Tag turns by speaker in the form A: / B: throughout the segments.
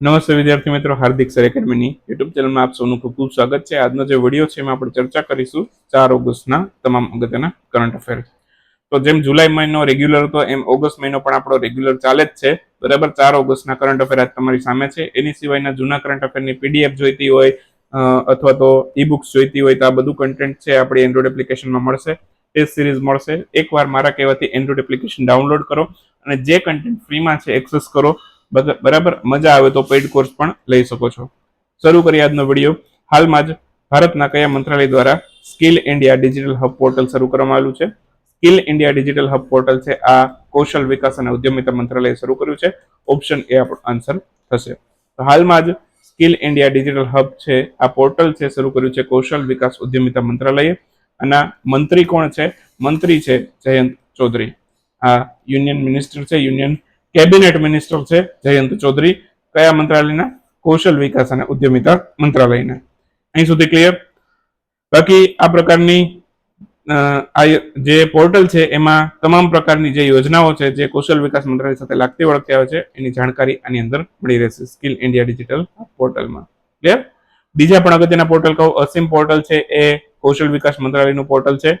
A: નમસ્તે વિદ્યાર્થી મિત્રો, હાર્દિક સર એકેડમીની યુટ્યુબ ચેનલમાં આપ સૌનું ખૂબ ખૂબ સ્વાગત છે. આજનો જે વીડિયો છે એમાં આપણે ચર્ચા કરીશું ચાર ઓગસ્ટના તમામ અગત્યના કરંટ અફેર તો જેમ જુલાઈ મહિનો રેગ્યુલર હતો, એમ ઓગસ્ટ મહિનો પણ આપણો રેગ્યુલર ચાલે જ છે. બરાબર ચાર ઓગસ્ટના કરંટ અફેર આજ તમારી સામે છે. એની સિવાયના જૂના કરંટ અફેરની પીડીએફ જોઈતી હોય અથવા તો ઈ બુક્સ જોઈતી હોય, તો આ બધું કન્ટેન્ટ છે આપણી એન્ડ્રોઈડ એપ્લિકેશનમાં મળશે. ટેસ્ટ સિરીઝ મળશે. એકવાર મારા કહેવાથી એન્ડ્રોઈડ એપ્લિકેશન ડાઉનલોડ કરો અને જે કન્ટેન્ટ ફ્રીમાં છે એક્સેસ કરો. બરાબર? મજા આવે તો પેઇડ કોર્સ પણ લઈ શકો છો. શરૂ કરીએ આજનો વીડિયો હાલમાં જ ભારતના કયા મંત્રાલય દ્વારા skill India digital hub portal શરૂ કરવામાં આવેલું છે? Skill India digital hub portal છે. આ કૌશલ વિકાસ અને ઉદ્યમિતા મંત્રાલયે શરૂ કર્યું છે. ઓપ્શન એ આપણો આન્સર થશે. તો હાલમાં જ સ્કિલ ઇન્ડિયા ડિજિટલ હબ છે. આ પોર્ટલ છે, શરૂ કર્યું છે કૌશલ વિકાસ ઉદ્યમિતા મંત્રાલયે. અને મંત્રી કોણ છે? મંત્રી છે જયંત ચૌધરી. આ યુનિયન મિનિસ્ટર છે, યુનિયન કેબિનેટ મિનિસ્ટર છે જયંત ચૌધરી, કયા મંત્રાલયના? કૌશલ વિકાસ અને ઉદ્યમિતા મંત્રાલયના. અહીં સુધી ક્લિયર બાકી આ પ્રકારની જે પોર્ટલ છે એમાં તમામ પ્રકારની જે યોજનાઓ છે જે કૌશલ વિકાસ મંત્રાલય સાથે લાગતી વળગતી આવે છે, એની જાણકારી આની અંદર મળી રહેશે સ્કિલ ઇન્ડિયા ડિજિટલ પોર્ટલમાં. ક્લિયર બીજા પણ અગત્યના પોર્ટલ કહું, અસીમ પોર્ટલ છે એ કૌશલ વિકાસ મંત્રાલયનું પોર્ટલ છે.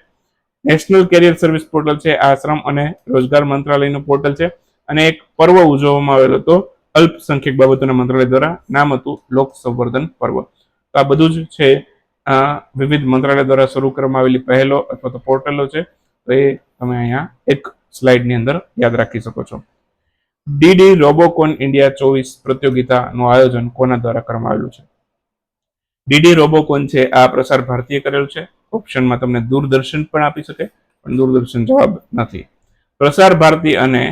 A: નેશનલ કેરિયર સર્વિસ પોર્ટલ છે આ શ્રમ અને રોજગાર મંત્રાલયનું પોર્ટલ છે. અને એક પર્વ ઉજવવામાં આવેલો હતો. અલ્પસંખ્યક બાબતોના મંત્રાલય દ્વારા નામ હતું લોક સંવર્ધન પર્વ. તો આ બધું જ છે. આ વિવિધ મંત્રાલય દ્વારા શરૂ કરવામાં આવેલી પહેલો અથવા તો પોર્ટલો છે. તો એ તમે અહીંયા એક સ્લાઇડની અંદર યાદ રાખી શકો છો. ડીડી રોબોકોન ઇન્ડિયા ચોવીસ પ્રતિયોગિતાનું આયોજન કોના દ્વારા કરવામાં આવેલું છે? ડીડી રોબોકોન છે, આ પ્રસાર ભારતીય કરેલું છે. ઓપ્શનમાં તમને દૂરદર્શન પણ આપી શકે, પણ દૂરદર્શન જવાબ નથી. પ્રસાર ભારતી અને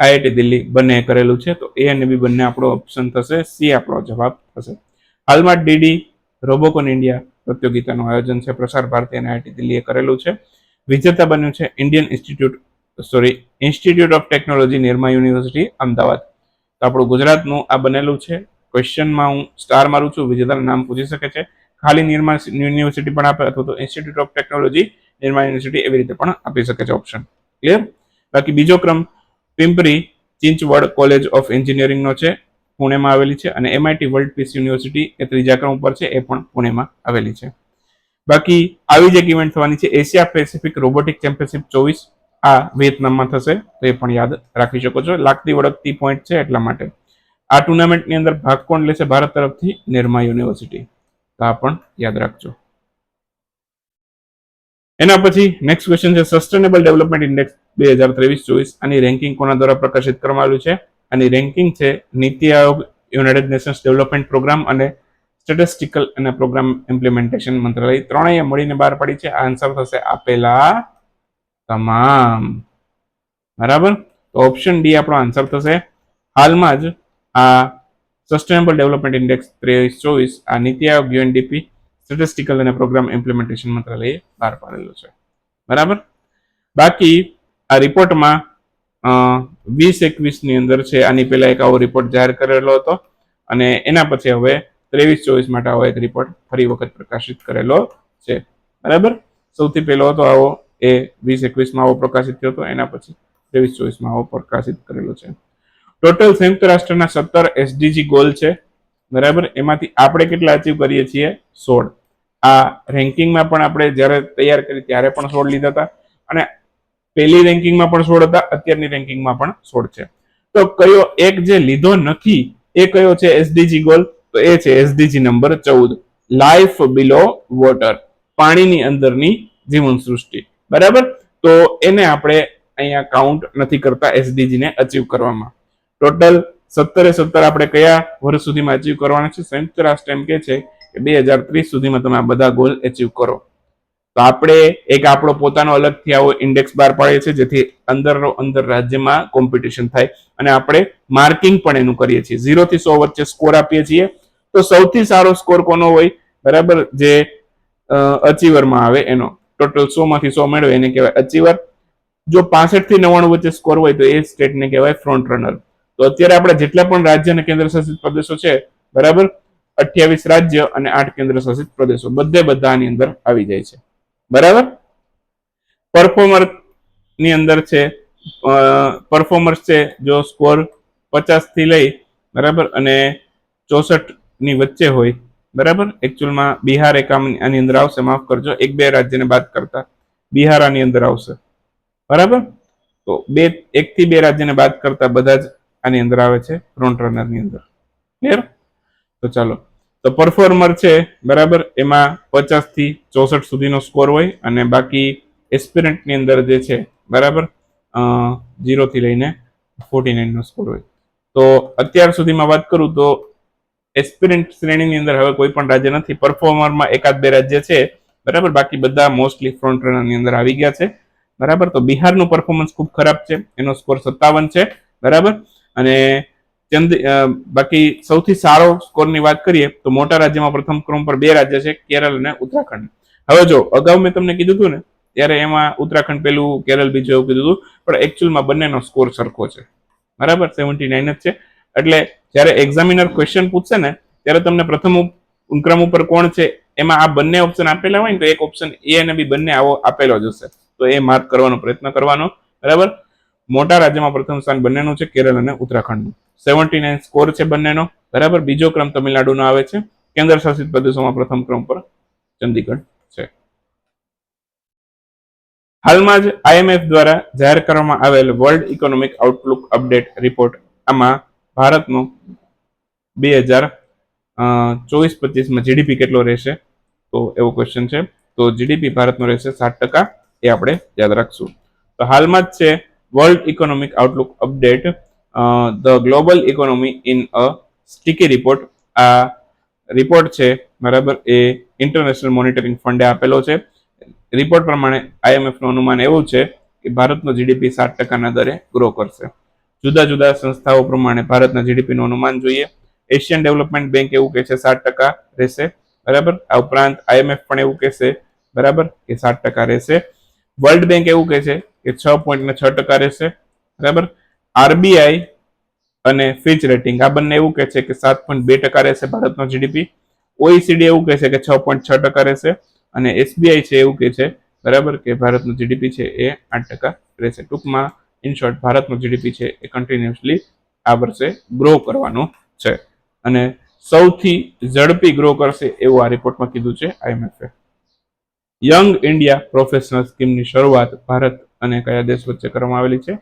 A: આઈઆઈટી દિલ્હી બંને કરેલું છે, તો એ અને બી બંને આપણો ઓપ્શન થશે, સી આપણો જવાબ થશે. હાલમાં ડીડી રોબોકોન ઇન્ડિયા પ્રતિયોગિતાનું આયોજન છે, પ્રસાર ભારતી અને આઈઆઈટી દિલ્હીએ કરેલું છે. વિજેતા બન્યું છે Indian institute sorry institute of technology Nirma university, Ahmedabad. તો આપણું ગુજરાતનું આ બનેલું છે. ક્વેશ્ચનમાં હું સ્ટાર મારું છું, વિજેતાનું નામ પૂછી શકે છે. ખાલી નિર્મા યુનિવર્સિટી પણ આપે અથવા તો institute of technology Nirma university એવી રીતે પણ આપી શકે છે ઓપ્શન ક્લિયર બાકી બીજો ક્રમ પિંપરી ચિંચવડ કોલેજ ઓફ એન્જિનિયરિંગનો છે, પુણેમાં આવેલી છે અને એમઆઈટી વર્લ્ડ પીસ યુનિવર્સિટી એ ત્રીજા ક્રમ ઉપર છે, એ પણ પુણેમાં આવેલી છે. બાકી આવી જ એક ઇવેન્ટ થવાની છે એશિયા પેસિફિક રોબોટિક ચેમ્પિયનશિપ ચોવીસ. આ વિયેતનામમાં થશે, તો એ પણ યાદ રાખી શકો છો. લાગતી વળગતી પોઈન્ટ છે એટલા માટે. આ ટુર્નામેન્ટની અંદર ભાગ કોણ લેશે ભારત તરફથી નિર્મા યુનિવર્સિટી તો આ પણ યાદ રાખજો. એના પછી નેક્સ્ટ ક્વેશ્ચન છે સસ્ટેનેબલ ડેવલપમેન્ટ ઇન્ડેક્સ બે હજાર ત્રેવીસ ચોવીસ આની રેન્કિંગ કોના દ્વારા પ્રકાશિત કરવામાં આવ્યું છે? આની રેન્કિંગ છે, NITI Aayog United Nations Development Programme અને સ્ટેટિસ્ટિકલ અને પ્રોગ્રામ ઇમ્પ્લિમેન્ટેશન મંત્રાલય. ત્રણેય મળીને બહાર પાડી છે. આન્સર થશે આપેલા તમામ. બરાબર? તો ઓપ્શન ડી આપણો આન્સર થશે. હાલમાં જ આ સસ્ટેનેબલ ડેવલપમેન્ટ ઇન્ડેક્સ ત્રેવીસ ચોવીસ આ નીતિ આયોગ યુએનડીપી સ્ટેટિસ્ટિકલ અને પ્રોગ્રામ ઇમ્પ્લિમેન્ટેશન મંત્રાલયે બહાર પાડેલો છે. બરાબર? બાકી આ રિપોર્ટમાં વીસ એકવીસની અંદર છે. આની પહેલાં એક આવો રિપોર્ટ જાહેર કરેલો હતો અને એના પછી હવે ત્રેવીસ ચોવીસ માટે આવો એક રિપોર્ટ ફરી વખત પ્રકાશિત કરેલો છે. બરાબર? સૌથી પહેલો હતો આવો એ વીસ એકવીસમાં આવો પ્રકાશિત થયો હતો. એના પછી ત્રેવીસ ચોવીસમાં આવો પ્રકાશિત કરેલો છે. ટોટલ સંયુક્ત રાષ્ટ્રના સત્તર એસડીજી ગોલ છે. બરાબર? એમાંથી આપણે કેટલા અચીવ કરીએ છીએ? સોળ. આ રેન્કિંગમાં પણ આપણે જ્યારે તૈયાર કરી ત્યારે પણ સોળ લીધા હતા અને પહેલી રેન્કિંગમાં પણ સોળ હતા, અત્યારની રેન્કિંગમાં પણ સોળ છે. તો કયો એક જે લીધો નથી, એ કયો છે એસડીજી ગોલ? તો એ છે એસડીજી નંબર ચૌદ લાઈફ બિલો વોટર પાણીની અંદરની જીવન સૃષ્ટિ. બરાબર? તો એને આપણે અહીંયા કાઉન્ટ નથી કરતા એસડીજી ને અચીવ કરવામાં. ટોટલ સત્તરે સત્તર આપણે કયા વર્ષ સુધીમાં અચીવ કરવાના છે? સંયુક્ત રાષ્ટ્ર એમ કે છે કે બે હજાર ત્રીસ સુધીમાં તમે આ બધા ગોલ અચીવ કરો. તો આપણે એક આપણો પોતાનો અલગથી આવો ઇન્ડેક્સ બહાર પાડીએ છીએ, જેથી અંદરનો અંદર રાજ્યમાં કોમ્પિટિશન થાય. અને આપણે માર્કિંગ પણ એનું કરીએ છીએ. ઝીરો થી સો વચ્ચે સ્કોર આપીએ છીએ. તો સૌથી સારો સ્કોર કોનો હોય? બરાબર? જે અચીવરમાં આવે એનો. ટોટલ સો માંથી સો મેળવે, એને કહેવાય અચીવર જો પાસઠથી નવ્વાણું વચ્ચે સ્કોર હોય, તો એ સ્ટેટને કહેવાય ફ્રન્ટ રનર તો અત્યારે આપણે જેટલા પણ રાજ્ય અને કેન્દ્ર શાસિત પ્રદેશો છે, બરાબર? અઠ્યાવીસ રાજ્ય અને આઠ કેન્દ્ર શાસિત પ્રદેશો. બધે બધા આની અંદર આવી જાય છે. બરાબર? પરફોર્મરની અંદર છે પરફોર્મર્સ છે જો સ્કોર પચાસથી લઈ, બરાબર? અને ચોસઠની વચ્ચે હોય, બરાબર? એકચ્યુઅલમાં બિહાર એક આની અંદર આવશે, માફ કરજો. એક બે રાજ્યને બાદ કરતા. બિહાર આની અંદર આવશે. બરાબર? તો બે, એક થી બે રાજ્યને બાદ કરતા બધા જ આની અંદર આવે છે ફ્રન્ટ રનરની અંદર. ક્લિયર તો ચાલો. તો પરફોર્મર છે, બરાબર? એમાં પચાસથી ચોસઠ સુધીનો સ્કોર હોય અને બાકી એસ્પિરન્ટની અંદર જે છે, બરાબર? જીરોથી લઈને ફોર્ટી નાઇનનો સ્કોર હોય. તો અત્યાર સુધીમાં વાત કરું તો એસ્પિરન્ટ શ્રેણીની અંદર હવે કોઈ પણ રાજ્ય નથી. પરફોર્મરમાં એકાદ બે રાજ્ય છે, બરાબર? બાકી બધા મોસ્ટલી ફ્રન્ટ રનરની અંદર આવી ગયા છે, બરાબર? તો બિહારનું પરફોર્મન્સ ખૂબ ખરાબ છે. એનો સ્કોર સત્તાવન છે, બરાબર? અને ચંદ બાકી સૌથી સારો સ્કોરની વાત કરીએ તો મોટા રાજ્યમાં પ્રથમ ક્રમ પર બે રાજ્ય છે, કેરળ અને ઉત્તરાખંડ. હવે જો, અગાઉ મેં તમને કીધું હતું ને, ત્યારે એમાં ઉત્તરાખંડ પેલું, કેરળ બીજું એવું કીધું હતું, પણ એકચ્યુઅલમાં બંનેનો સ્કોર સરખો છે. બરાબર? સેવન્ટી નાઇન જ છે. એટલે જ્યારે એક્ઝામિનર ક્વેશ્ચન પૂછશે ને, ત્યારે તમને પ્રથમ ક્રમ ઉપર કોણ છે, એમાં આ બંને ઓપ્શન આપેલા હોય ને, તો એક ઓપ્શન એ અને બી બંને આવો આપેલો જ હશે. તો એ માર્ક કરવાનો પ્રયત્ન કરવાનો. બરાબર? મોટા રાજ્યમાં પ્રથમ સ્થાન બંનેનું છે કેરળ અને ઉત્તરાખંડનું. સેવન્ટી નાઇન સ્કોર છે બંનેનો. બરાબર? બીજો ક્રમ તમિલનાડુનો આવે છે. કેન્દ્ર શાસિત પ્રદેશોમાં પ્રથમ ક્રમ પર ચંદીગઢ છે. હાલમાં જ આઈએમએફ દ્વારા જાહેર કરવામાં આવેલ world economic outlook update report આમાં ભારતનો બે હજાર ચોવીસ, પચીસમાં જીડીપી કેટલો રહેશે? તો એવો ક્વેશ્ચન છે. તો જીડીપી ભારતનો રહેશે સાત ટકા. એ આપણે યાદ રાખશું. તો હાલમાં જ છે world economic outlook update the global economy in a sticky report આ રિપોર્ટ છે, બરાબર, એ ઇન્ટરનેશનલ મોનિટરિંગ ફંડે આપેલો છે. રિપોર્ટ પ્રમાણે આઈએમએફનું અનુમાન એવું છે કે ભારતનો જીડીપી સાત ટકાના દરે ગ્રો કરશે. જુદા જુદા સંસ્થાઓ પ્રમાણે ભારતના જીડીપીનું અનુમાન જોઈએ. એશિયન ડેવલપમેન્ટ બેંક એવું કહે છે, સાત ટકા રહેશે. બરાબર? આ ઉપરાંત આઈએમએફ પણ એવું કહેશે. બરાબર? કે સાત ટકા રહેશે. વર્લ્ડ બેંક એવું કહે છે કે છ પોઈન્ટ ને છ ટકા રહેશે. બરાબર? આરબીઆઈ અને ફિચ રેટિંગ આ બંને એવું કહે છે કે સાત પોઈન્ટ બે ટકા રહેશે ભારતનો જીડીપી ઓઈસીડી એવું કહે છે કે છ પોઈન્ટ છ ટકા રહેશે અને એસબીઆઈ છે એવું કહે છે, બરાબર, કે ભારતનું જીડીપી છે એ આઠ ટકા રહેશે. ટૂંકમાં ઇન શોર્ટ જીડીપી છે એ કન્ટિન્યુઅસલી આ વર્ષે ગ્રો કરવાનું છે. અને સૌથી ઝડપી ગ્રો કરશે એવું આ રિપોર્ટમાં કીધું છે આઈએમએફે યંગ ઇન્ડિયા પ્રોફેશનલ સ્કીમની શરૂઆત ભારત અને કયા દેશ વચ્ચે કરવામાં આવેલી છે?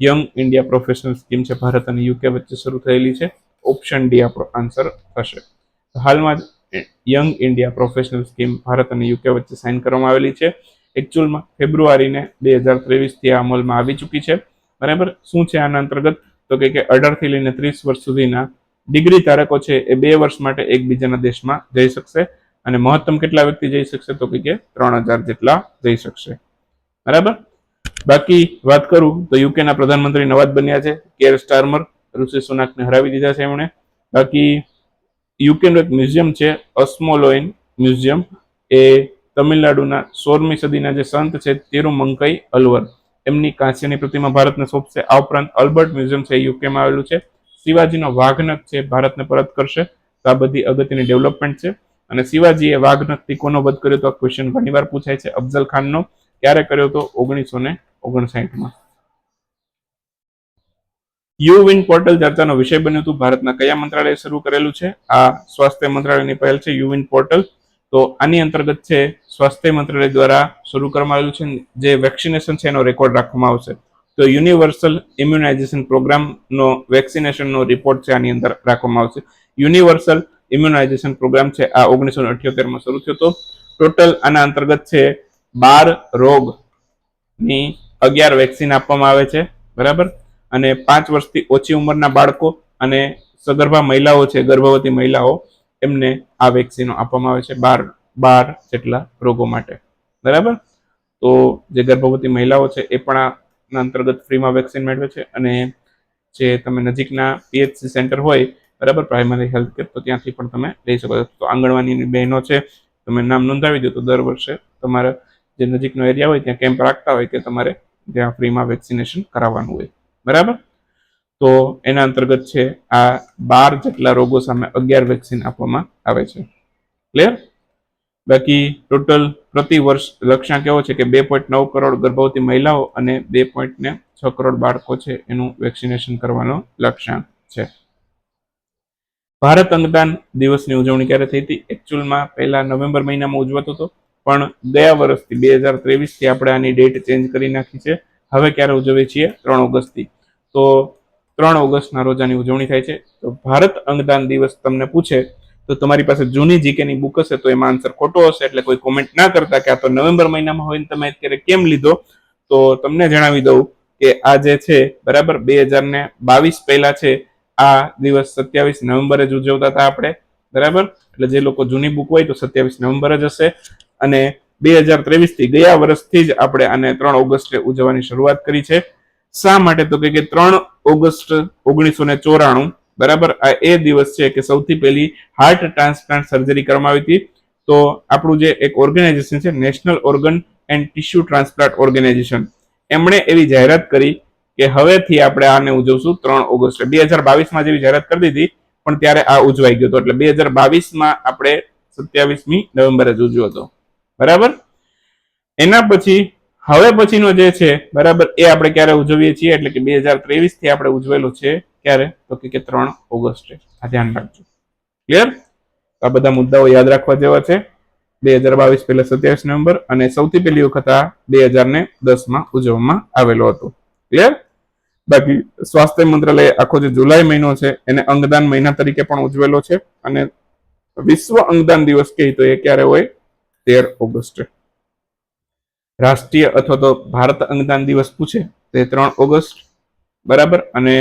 A: યંગ ઇન્ડિયા પ્રોફેશનલ સ્કીમ છે, ભારત અને યુકે વચ્ચે શરૂ થયેલી છે. ઓપ્શન ડી આપણો આન્સર થશે. હાલમાં જ young India professional scheme Bharat અને યુકે વચ્ચે સાઇન કરવામાં આવેલી છે. એકચ્યુઅલમાં ફેબ્રુઆરીને બે હજાર ત્રેવીસથી આ અમલમાં આવી ચૂકી છે. બરાબર? શું છે આના અંતર્ગત? તો કે અઢારથી લઈને ત્રીસ વર્ષ સુધીના ડિગ્રી ધારકો છે એ બે વર્ષ માટે એકબીજાના દેશમાં જઈ શકશે અને મહત્તમ કેટલા વ્યક્તિ જઈ શકશે? તો કે ત્રણ હજાર જેટલા જઈ શકશે. બરાબર? બાકી વાત કરું તો યુકેના પ્રધાનમંત્રી નવા જ બન્યા છે, કેર સ્ટારમર ઋષિ સુનાકને હરાવી દીધા છે એમણે. બાકી યુકેનું એક મ્યુઝિયમ છે, અસ્મોલોઇન મ્યુઝિયમ. એ તમિલનાડુના સોળમી સદીના જે સંત છે, તિરુમંકઈ અલવર. એમની કાંસ્યની પ્રતિમા ભારતને સોંપશે. આ ઉપરાંત અલ્બર્ટ મ્યુઝિયમ છે યુકેમાં આવેલું છે. શિવાજીનો વાઘનખ છે, ભારતને પરત કરશે. તો આ બધી અગત્યની ડેવલપમેન્ટ છે. અને શિવાજીએ વાઘનખથી કોનો વધ કર્યો તો આ ક્વેશ્ચન ઘણીવાર પૂછાય છે અફઝલ ખાનનો. ક્યારે કર્યો તો? ઓગણીસો ને ઓગણસાઠમાં. યુ વિન પોર્ટલ ચર્ચાનો વિષય બન્યું હતું. ભારતના કયા મંત્રાલયે શરૂ કરેલું છે? આ સ્વાસ્થ્ય મંત્રાલયની પહેલ છે, યુ વિન પોર્ટલ. તો આની અંતર્ગત છે, સ્વાસ્થ્ય મંત્રાલય દ્વારા શરૂ કરવામાં આવેલું છે. જે વેક્સિનેશન છે એનો રેકોર્ડ રાખવામાં આવશે. તો યુનિવર્સલ ઇમ્યુનાઇઝેશન પ્રોગ્રામનો, વેક્સિનેશનનો રિપોર્ટ છે આની અંદર રાખવામાં આવશે. યુનિવર્સલ ઇમ્યુનાઇઝેશન પ્રોગ્રામ છે, આ ઓગણીસો અઠ્યોતેરમાં શરૂ થયો હતો. ટોટલ આના અંતર્ગત છે, બાર રોગની અગિયાર વેક્સિન આપવામાં આવે છે, બરાબર? અને પાંચ વર્ષથી ઓછી ઉંમરના બાળકો અને સગર્ભા મહિલાઓ છે, ગર્ભવતી મહિલાઓ, એમને આ વેક્સિનો આપવામાં આવે છે બાર બાર જેટલા રોગો માટે, બરાબર? તો જે ગર્ભવતી મહિલાઓ છે, એ પણ આના અંતર્ગત ફ્રીમાં વેક્સિન મેળવે છે અને જે તમે નજીકના પીએચસી સેન્ટર હોય, બરાબર? પ્રાઇમરી હેલ્થ કેર તો ત્યાંથી પણ તમે લઈ શકો છો. તો આંગણવાડીની બહેનો છે, તમે નામ નોંધાવી દો તો દર વર્ષે તમારા જે નજીકનો એરિયા હોય, ત્યાં કેમ્પ રાખતા હોય કે તમારે ત્યાં ફ્રીમાં વેક્સિનેશન કરાવવાનું હોય. બરાબર? તો એના અંતર્ગત છે આ બાર જેટલા રોગો સામે અગિયાર વેક્સિન આપવામાં આવે છે. ક્લિયર બાકી ટોટલ પ્રતિ વર્ષ લક્ષ્યાંક એવો છે કે બે પોઈન્ટ નવ કરોડ ગર્ભવતી મહિલાઓ અને બે પોઈન્ટ ને છ કરોડ બાળકો છે એનું વેક્સિનેશન કરવાનો લક્ષ્યાંક છે. ભારત અંગદાન દિવસની ઉજવણી ક્યારે થઈ હતી? એકચ્યુઅલમાં પહેલા નવેમ્બર મહિનામાં ઉજવાતો હતો. પણ ગયા વર્ષથી, બે હજાર ત્રેવીસથી આપણે આની ડેટ ચેન્જ કરી નાખી છે. હવે ક્યારે ઉજવીએ છીએ? ત્રણ ઓગસ્ટથી. તો ત્રણ ઓગસ્ટના રોજ આની ઉજવણી થાય છે. તો ભારત અંગદાન દિવસ તમને પૂછે, તો તમારી પાસે જૂની જીકેની બુક હશે, તો એમાં આન્સર ખોટો હશે, એટલે કોઈ કોમેન્ટ ના કરતા કે આ તો નવેમ્બર મહિનામાં હોય તમે અત્યારે કેમ લીધો? તો તમને જણાવી દઉં કે આ જે છે, બરાબર, બે હજાર ને બાવીસ પહેલા છે, આ દિવસ સત્યાવીસ નવેમ્બરે જ ઉજવતા હતા આપણે. બરાબર? એટલે જે લોકો જૂની બુક હોય તો સત્યાવીસ નવેમ્બર જ હશે. અને બે હજાર ત્રેવીસથી ગયા વર્ષથી જ આપણે આને ત્રણ ઓગસ્ટે ઉજવવાની શરૂઆત કરી છે. શા માટે? તો કે ત્રણ ઓગસ્ટ ઓગણીસો ને ચોરાણું, બરાબર? આ એ દિવસ છે કે સૌથી પહેલી હાર્ટ ટ્રાન્સપ્લાન્ટ સર્જરી કરવામાં આવી હતી. તો આપણું જે એક ઓર્ગેનાઇઝેશન છે national organ and tissue transplant organisation એમણે એવી જાહેરાત કરી કે હવેથી આપણે આને ઉજવશું ત્રણ ઓગસ્ટ. બે હજાર બાવીસમાં જેવી જાહેરાત કરી દીધી પણ ત્યારે આ ઉજવાઈ ગયો હતો. એટલે બે હજાર બાવીસમાં આપણે સત્યાવીસમી નવેમ્બરે જ ઉજવ્યો હતો. બરાબર? એના પછી, હવે પછીનો જે છે, બરાબર, એ આપણે ક્યારે ઉજવીએ છીએ? એટલે કે બે હજાર ત્રેવીસથી આપણે ઉજવેલો છે ક્યારે? તો કે ત્રણ ઓગસ્ટે. આ ધ્યાન રાખજો. ક્લિયર આ બધા મુદ્દાઓ યાદ રાખવા જેવા છે. બે હજાર બાવીસ પહેલા સત્યાવીસ નવેમ્બર અને સૌથી પહેલી વખત આ બે હજાર ને દસમાં ઉજવવામાં આવેલો હતો. ક્લિયર બાકી સ્વાસ્થ્ય મંત્રાલય આખો જે જુલાઈ મહિનો છે, એને અંગદાન મહિના તરીકે પણ ઉજવેલો છે અને વિશ્વ અંગદાન દિવસ કહી તો એ ક્યારે હોય? તેર ઓગસ્ટે. રાષ્ટ્રીય અથવા તો ભારત અંગદાન દિવસ પૂછે તો ત્રણ ઓગસ્ટ, બરાબર? અને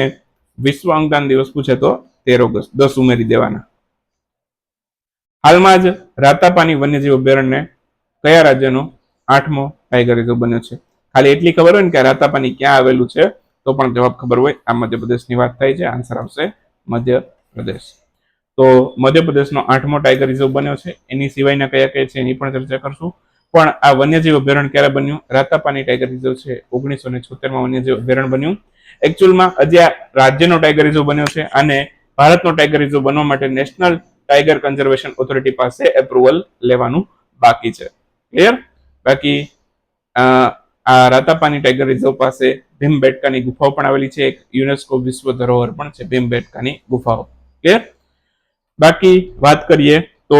A: વિશ્વ અંગદાન દિવસ પૂછે તો તેર ઓગસ્ટ, દસ ઉમેરી દેવાના. હાલમાં જ રાતાપાની વન્યજીવ અભયારણ્ય કયા રાજ્યનો આઠમો ટાઈગર રિઝર્વ બન્યો છે? ખાલી એટલી ખબર હોય ને કે રાતાપાની ક્યાં આવેલું છે? તો પણ જવાબ ખબર હોય, આ મધ્યપ્રદેશની વાત થાય છે આન્સર આવશે મધ્યપ્રદેશ. તો મધ્યપ્રદેશનો આઠમો ટાઈગર રિઝર્વ બન્યો છે, એની સિવાયના કયા કયા છે, એની પણ ચર્ચા કરશું. પણ આ વન્યજીવ અભયારણ્ય ક્યારે બન્યું? રાતાપાની ટાઈગર રિઝર્વ છે, ઓગણીસો ને છોતેરમાં વન્યજીવ અભયારણ્ય બન્યું. એકચ્યુઅલમાં હજી આ રાજ્યનો ટાઈગર રિઝર્વ બન્યો છે અને ભારતનો ટાઈગર રિઝર્વ બનવા માટે નેશનલ ટાઈગર કન્ઝર્વેશન ઓથોરિટી પાસે એપ્રુવલ લેવાનું બાકી છે. ક્લિયર બાકી આ રાતાપાની ટાઈગર રિઝર્વ પાસે ભીમબેટકાની ગુફાઓ પણ આવેલી છે. એક યુનેસ્કો વિશ્વ ધરોહર પણ છે ભીમબેટકાની ગુફાઓ. ક્લિયર બાકી વાત કરીએ તો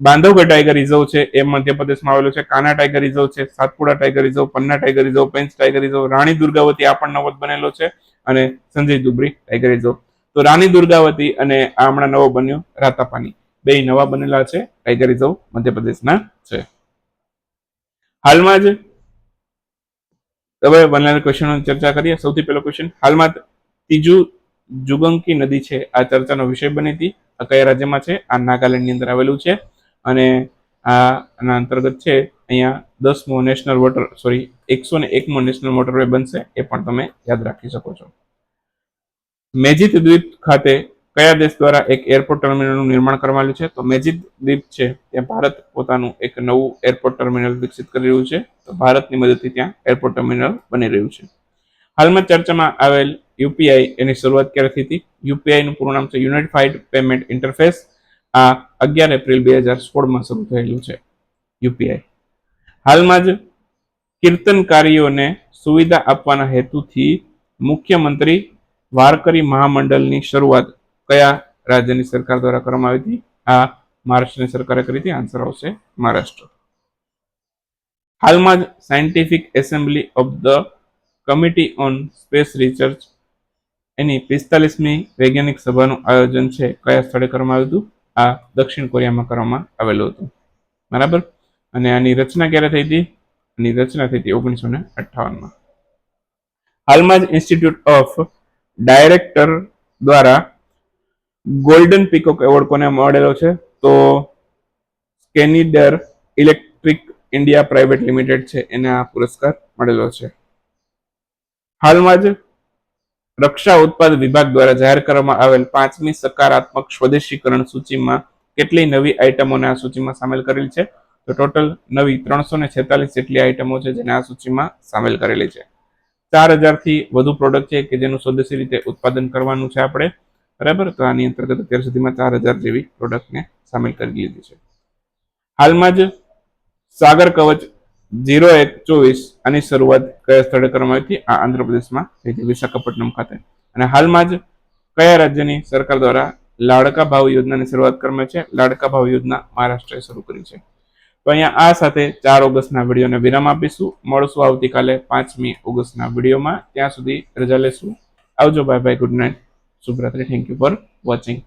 A: બાંધવગઢ ટાઈગર રિઝર્વ છે, એ મધ્યપ્રદેશમાં આવેલો છે, કાના ટાઈગર રિઝર્વ છે Satpura tiger reserve, Panna tiger reserve Pench tiger reserve, Rani Durgavati, આ પણ નવો બનેલો છે, અને સંજય દુબરી ટાઈગર રિઝર્વ. તો રાણી દુર્ગાવતી અને આ હમણાં નવો બન્યો રાતાપાની. બે નવા બનેલા છે ટાઈગર રિઝર્વ મધ્યપ્રદેશના છે. હાલમાં જ હવે બનનાર ક્વેશ્ચનો ચર્ચા કરીએ. સૌથી પહેલો ક્વેશ્ચન હાલમાં ત્રીજું જુગંકી નદી છે. આ ચર્ચાનો વિષય બની હતી. આ કયા રાજ્યમાં છે? આ નાગાલેન્ડની અંદર આવેલું છે. અને આના અંતર્ગત છે અહીંયા દસમો નેશનલ વોટર સોરી એકસો ને એકમો નેશનલ મોટરવે બનશે. એ પણ તમે યાદ રાખી શકો છો. મેજિત દ્વીપ ખાતે કયા દેશ દ્વારા એક એરપોર્ટ ટર્મિનલનું નિર્માણ કરવામાં આવ્યું છે? તો મેજિદ દ્વીપ છે, ત્યાં ભારત પોતાનું એક નવું એરપોર્ટ ટર્મિનલ વિકસિત કરી રહ્યું છે. તો ભારતની મદદથી ત્યાં એરપોર્ટ ટર્મિનલ બની રહ્યું છે. હાલમાં ચર્ચામાં આવેલ યુપીઆઈ એની શરૂઆત ક્યારે થઈ હતી યુપીઆઈનું પૂરું નામ છે યુનિફાઈડ પેમેન્ટ ઇન્ટરફેસ આ અગિયાર એપ્રિલ બે હજાર સોળમાં શરૂ થયેલું છે યુપીઆઈ હાલમાં જ કીર્તનકારીઓને સુવિધા આપવાના હેતુથી મુખ્યમંત્રી વારકરી મહામંડળની શરૂઆત કયા રાજ્યની સરકાર દ્વારા કરવામાં આવી હતી? આ મહારાષ્ટ્રની સરકારે કરી હતી? આન્સર આવશે મહારાષ્ટ્ર. હાલમાં જ scientific assembly of the committee on space research એની પિસ્તાલીસમી વૈજ્ઞાનિક સભાનું આયોજન છે. કયા સ્થળે કરવામાં આવ્યું હતું? આ દક્ષિણ કોરિયામાં કરવામાં આવેલું હતું. બરાબર? અને આની રચના ક્યારે થઈ હતી? આની રચના થઈ હતી ઓગણીસો ને અઠ્ઠાવનમાં. હાલમાં જ ઇન્સ્ટિટ્યૂટ ઓફ ડાયરેક્ટર દ્વારા ગોલ્ડન પીકોક એવોર્ડ કોને મળેલો છે? તો Schneider electric India private limited છે, એને આ પુરસ્કાર મળેલો છે. હાલમાં જ રક્ષા ઉત્પાદ વિભાગ દ્વારા જાહેર કરવામાં આવેલ પાંચમી સકારાત્મક સ્વદેશીકરણ સૂચિમાં કેટલી નવી આઇટમોને આ સૂચિમાં સામેલ કરેલી છે? તો ટોટલ નવી ત્રણસો ને છેતાલીસ જેટલી આઇટમો છે જેને આ સૂચિમાં સામેલ કરેલી છે. ચાર હજારથી વધુ પ્રોડક્ટ છે કે જેનું સ્વદેશી રીતે ઉત્પાદન કરવાનું છે આપણે? બરાબર? તો આની અંતર્ગત અત્યાર સુધીમાં ચાર હજાર જેવી પ્રોડક્ટને સામેલ કરી લીધી છે. હાલમાં જ સાગર કવચ જીરો એક ચોવીસ આની શરૂઆત કયા સ્થળે કરવામાં આવી હતી? આ આંધ્રપ્રદેશમાં થઈ હતી, વિશાખાપટ્ટનમ ખાતે. અને હાલમાં જ કયા રાજ્યની સરકાર દ્વારા લાડકા ભાવ યોજનાની શરૂઆત કરવામાં છે? લાડકા ભાવ યોજના મહારાષ્ટ્રએ શરૂ કરી છે. તો અહીંયા આ સાથે ચાર ઓગસ્ટના વિડીયોને વિરામ આપીશું. મળશું આવતીકાલે પાંચમી ઓગસ્ટના વિડીયોમાં. ત્યાં સુધી રજા લેશું. આવજો, બાય બાય, ગુડ નાઇટ. શુભરાત્રી થેન્ક યુ ફોર વોચિંગ